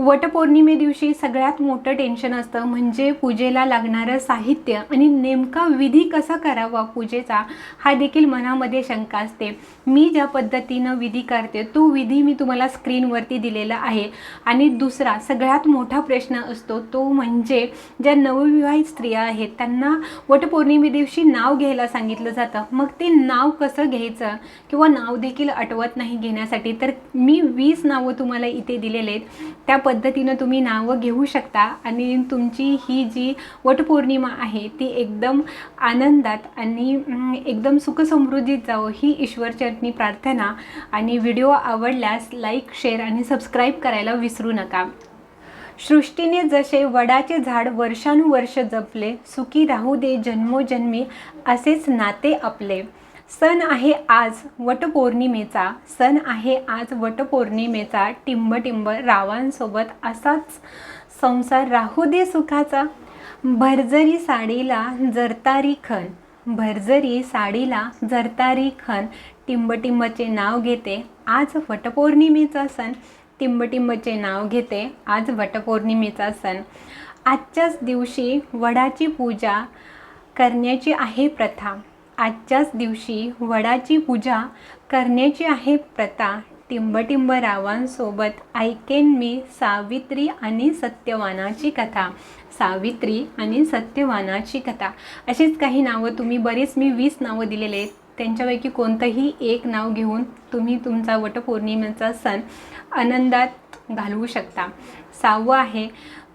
वटपौर्णिमे दिवशी सगळ्यात मोठं टेन्शन असतं म्हणजे पूजेला लागणारं साहित्य. आणि नेमका विधी कसा करावा पूजेचा हा देखील मनामध्ये शंका असते. मी ज्या पद्धतीनं विधी करते तो विधी मी तुम्हाला स्क्रीनवरती दिलेला आहे. आणि दुसरा सगळ्यात मोठा प्रश्न असतो तो म्हणजे ज्या नवविवाहित स्त्रिया आहेत त्यांना वटपौर्णिमे दिवशी नाव घ्यायला सांगितलं जातं. मग ते नाव कसं घ्यायचं? किंवा नाव देखील आठवत नाही घेण्यासाठी. तर मी वीस नावं तुम्हाला इथे दिलेले आहेत. त्या पद्धतीनं तुम्ही नावं घेऊ शकता आणि तुमची ही जी वटपौर्णिमा आहे ती एकदम आनंदात आणि एकदम सुखसमृद्धीत जावं ही ईश्वरचरणी प्रार्थना. आणि व्हिडिओ आवडल्यास लाईक शेअर आणि सबस्क्राईब करायला विसरू नका. सृष्टीने जसे वडाचे झाड वर्षानुवर्ष जपले सुखी राहू दे जन्मोजन्मी असेच नाते आपले. सण आहे आज वटपौर्णिमेचा. सण आहे आज वटपौर्णिमेचा. टिंब रावांसोबत असाच संसार राहू दे सुखाचा. भरजरी साडीला जरतारी खण. भरजरी साडीला जरतारी खण. टिंबटिंबचे नाव घेते आज वटपौर्णिमेचा सण. टिंबटिंबचे नाव घेते आज वटपौर्णिमेचा सण. आजच्याच दिवशी वडाची पूजा करण्याची आहे प्रथा. आजच्याच दिवशी वडाची पूजा करण्याची आहे प्रथा. टिंबटिंब रावांसोबत ऐकेन मी सावित्री आणि सत्यवानाची कथा. सावित्री आणि सत्यवानाची कथा. अशीच काही नावं तुम्ही बरीच मी वीस नावं दिलेले आहेत. त्यांच्यापैकी कोणतंही एक नाव घेऊन तुम्ही तुमचा वटपौर्णिमेचा सण आनंदात घालवू शकता. सहावं आहे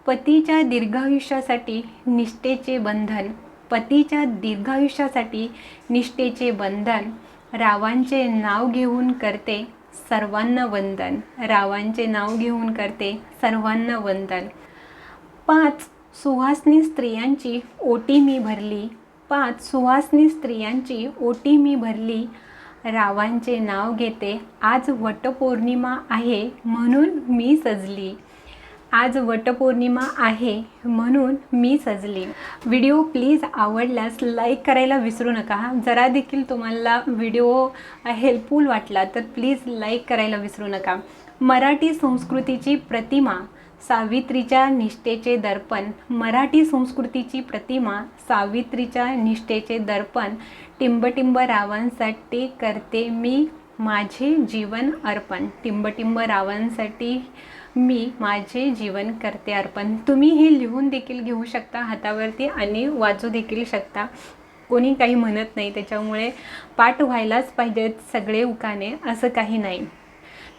पतीच्या दीर्घायुष्यासाठी निष्ठेचे बंधन. पतीच्या दीर्घायुष्यासाठी निष्ठेचे बंधन रावांचे नाव घेऊन करते सर्वांना वंदन. रावांचे नाव घेऊन करते सर्वांना वंदन. पाच सुहासनी स्त्रियांची ओटी मी भरली. पाच सुहासनी स्त्रियांची ओटी मी भरली. रावांचे नाव घेते आज वटपौर्णिमा आहे म्हणून मी सजली. आज वटपौर्णिमा आहे म्हणून मी सजली. व्हिडिओ प्लीज आवडल्यास लाईक करायला विसरू नका. जरा देखील तुम्हाला व्हिडिओ हेल्पफुल वाटला तर प्लीज लाईक करायला विसरू नका. मराठी संस्कृतीची प्रतिमा सावित्रीच्या निष्ठेचे दर्पण. मराठी संस्कृतीची प्रतिमा सावित्रीच्या निष्ठेचे दर्पण. टिंबटिंब रावांसाठी करते मी माझे जीवन अर्पण. टिंबटिंब रावांसाठी मी माझे जीवन करते अर्पण. तुम्ही हे लिहून देखील घेऊ शकता हातावरती आणि वाचू देखील शकता. कोणी काही म्हणत नाही त्याच्यामुळे पाठ व्हायलाच पाहिजेत सगळे उकाने असं काही नाही.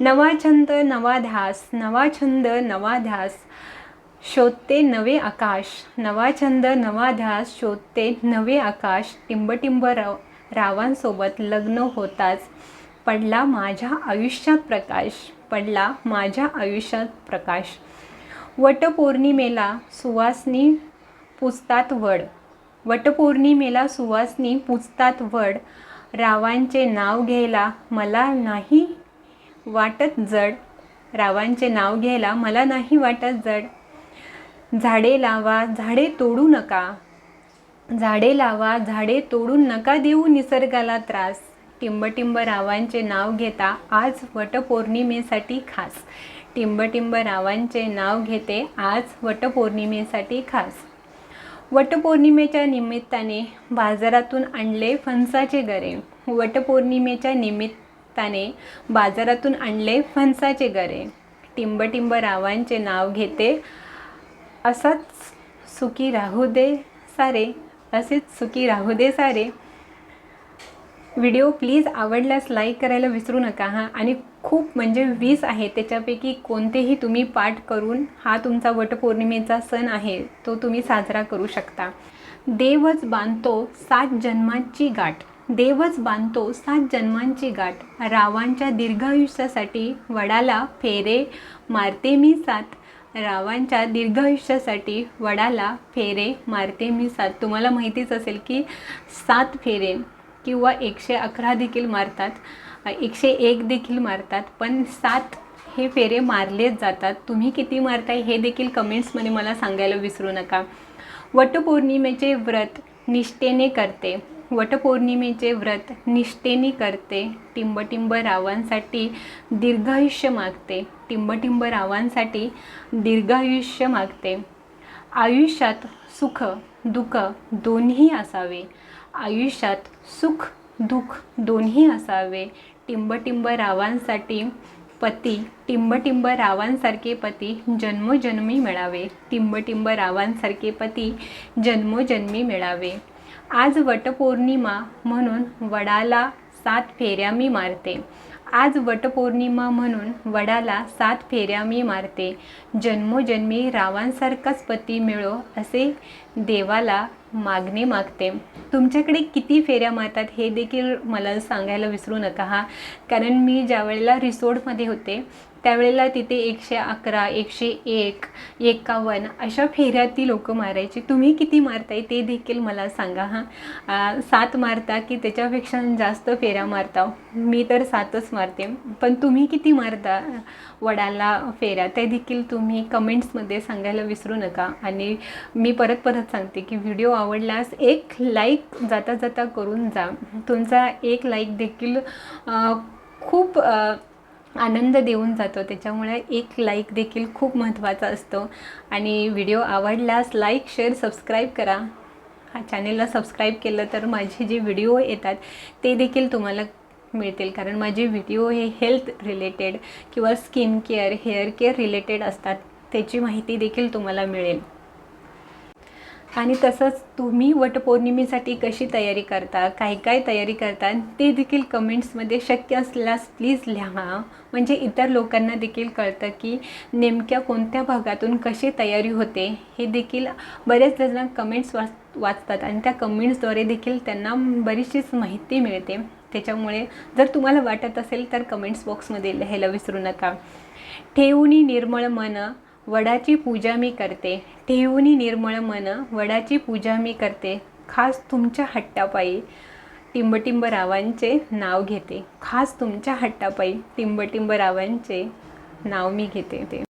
नवा छंद नवा ध्यास नवा छंद नवा ध्यास शोधते नवे आकाश. नवा छंद नवा ध्यास शोधते नवे आकाश. टिंबटिंब राव रावांसोबत लग्न होताच. पडला माझ्या आयुष्यात प्रकाश पडला माझ्या आयुष्यात प्रकाश. वटपौर्णिमेला सुवासनी पुजतात वड. वटपौर्णिमेला सुवासनी पुजतात वड. रावांचे नाव घ्यायला मला नाही वाटत जड. रावांचे नाव घ्यायला मला नाही वाटत जड. झाडे लावा झाडे तोडू नका. झाडे लावा झाडे तोडून नका देऊ निसर्गाला त्रास. टिंबटिंब रावांचे नाव घेता आज वटपौर्णिमेसाठी खास. टिंबटिंब रावांचे नाव घेते आज वटपौर्णिमेसाठी खास. वटपौर्णिमेच्या निमित्ताने बाजारातून आणले फणसाचे गरे. वटपौर्णिमेच्या निमित्ताने बाजारातून आणले फणसाचे गरे. टिंबटिंब रावांचे नाव घेते असाच सुखी राहू दे सारे असेच सुखी राहू दे सारे. व्हिडिओ प्लीज आवडल्यास लाईक करायला विसरू नका हां. आणि खूप म्हणजे वीस आहे त्याच्यापैकी कोणतेही तुम्ही पाठ करून हा तुमचा वटपौर्णिमेचा सण आहे तो तुम्ही साजरा करू शकता. देवच बांधतो सात जन्मांची गाठ. देवच बांधतो सात जन्मांची गाठ. रावांच्या दीर्घायुष्यासाठी वडाला फेरे मारते मी सात. रावांच्या दीर्घायुष्यासाठी वडाला फेरे मारते मी सात. तुम्हाला माहितीच असेल की सात फेरे. किंवा एकशे अकरा देखील मारतात. एकशे एक देखील मारतात. पण सात हे फेरे मारलेच जातात. तुम्ही किती मारताय हे देखील कमेंट्समध्ये मला सांगायला विसरू नका. वटपौर्णिमेचे व्रत निष्ठेने करते. वटपौर्णिमेचे व्रत निष्ठेने करते. टिंबटिंब रावांसाठी दीर्घायुष्य मागते. टिंबटिंब रावांसाठी दीर्घायुष्य मागते. आयुष्यात सुख दुःख दोन्ही असावे. आयुष्यात सुख दुःख दोन्ही असावे. टिंबटिंब रावांसाठी पती टिंबटिंब रावांसारखे पती जन्मोजन्मी मिळावे. टिंबटिंब रावांसारखे पती जन्मोजन्मी मिळावे. आज वटपौर्णिमा म्हणून वडाला सात फेऱ्या मी मारते. आज वटपौर्णिमा म्हणून वडाला सात फेऱ्या मी मारते. जन्मोजन्मी रावांसारखाच पती मिळो असे देवाला मागणे मागते. तुमच्याकडे किती फेऱ्या मारतात हे देखील मला सांगायला विसरू नका हा. कारण मी ज्या वेळेला रिसोर्टमध्ये होते त्यावेळेला तिथे एकशे अकरा एकशे एक एकावन्न अशा फेऱ्या ती लोकं मारायची. तुम्ही किती मारताय ते देखील मला सांगा हां. सात मारता की त्याच्यापेक्षा जास्त फेऱ्या मारता? मी तर सातच मारते. पण तुम्ही किती मारता वडाला फेऱ्या? ते देखील तुम्ही कमेंट्समध्ये सांगायला विसरू नका. आणि मी परत परत सांगते की व्हिडिओ आवडल्यास एक लाईक जाता जाता करून जा. तुमचा एक लाईक देखील खूप आनंद देऊन जातो. त्याच्यामुळे एक लाईक देखील खूप महत्त्वाचा असतो. आणि व्हिडिओ आवडल्यास लाईक शेअर सबस्क्राईब करा. हा चॅनेलला सबस्क्राईब केलं तर माझे जे व्हिडिओ येतात ते देखील तुम्हाला मिळतील. कारण माझे व्हिडिओ हे हेल्थ रिलेटेड किंवा skin care hair care related असतात. त्याची माहिती देखील तुम्हाला मिळेल. आणि तसंच तुम्ही वटपौर्णिमेसाठी कशी तयारी करता काय काय तयारी करता ते देखील कमेंट्समध्ये शक्य असल्यास प्लीज लिहा. म्हणजे इतर लोकांना देखील कळतं की नेमक्या कोणत्या भागातून कशी तयारी होते हे देखील बरेच जण कमेंट्स वाच वाचतात आणि त्या कमेंट्सद्वारे देखील त्यांना बरीचशीच माहिती मिळते. त्याच्यामुळे जर तुम्हाला वाटत असेल तर कमेंट्स बॉक्समध्ये लिहायला विसरू नका. ठेवणी निर्मळ मन वडाची पूजा मी करते. ठेवूनी निर्मळ मन वडाची पूजा मी करते. खास तुमच्या हट्टापायी टिंबटिंब रावांचे नाव घेते. खास तुमच्या हट्टापायी टिंबटिंब रावांचे नाव मी घेते ते.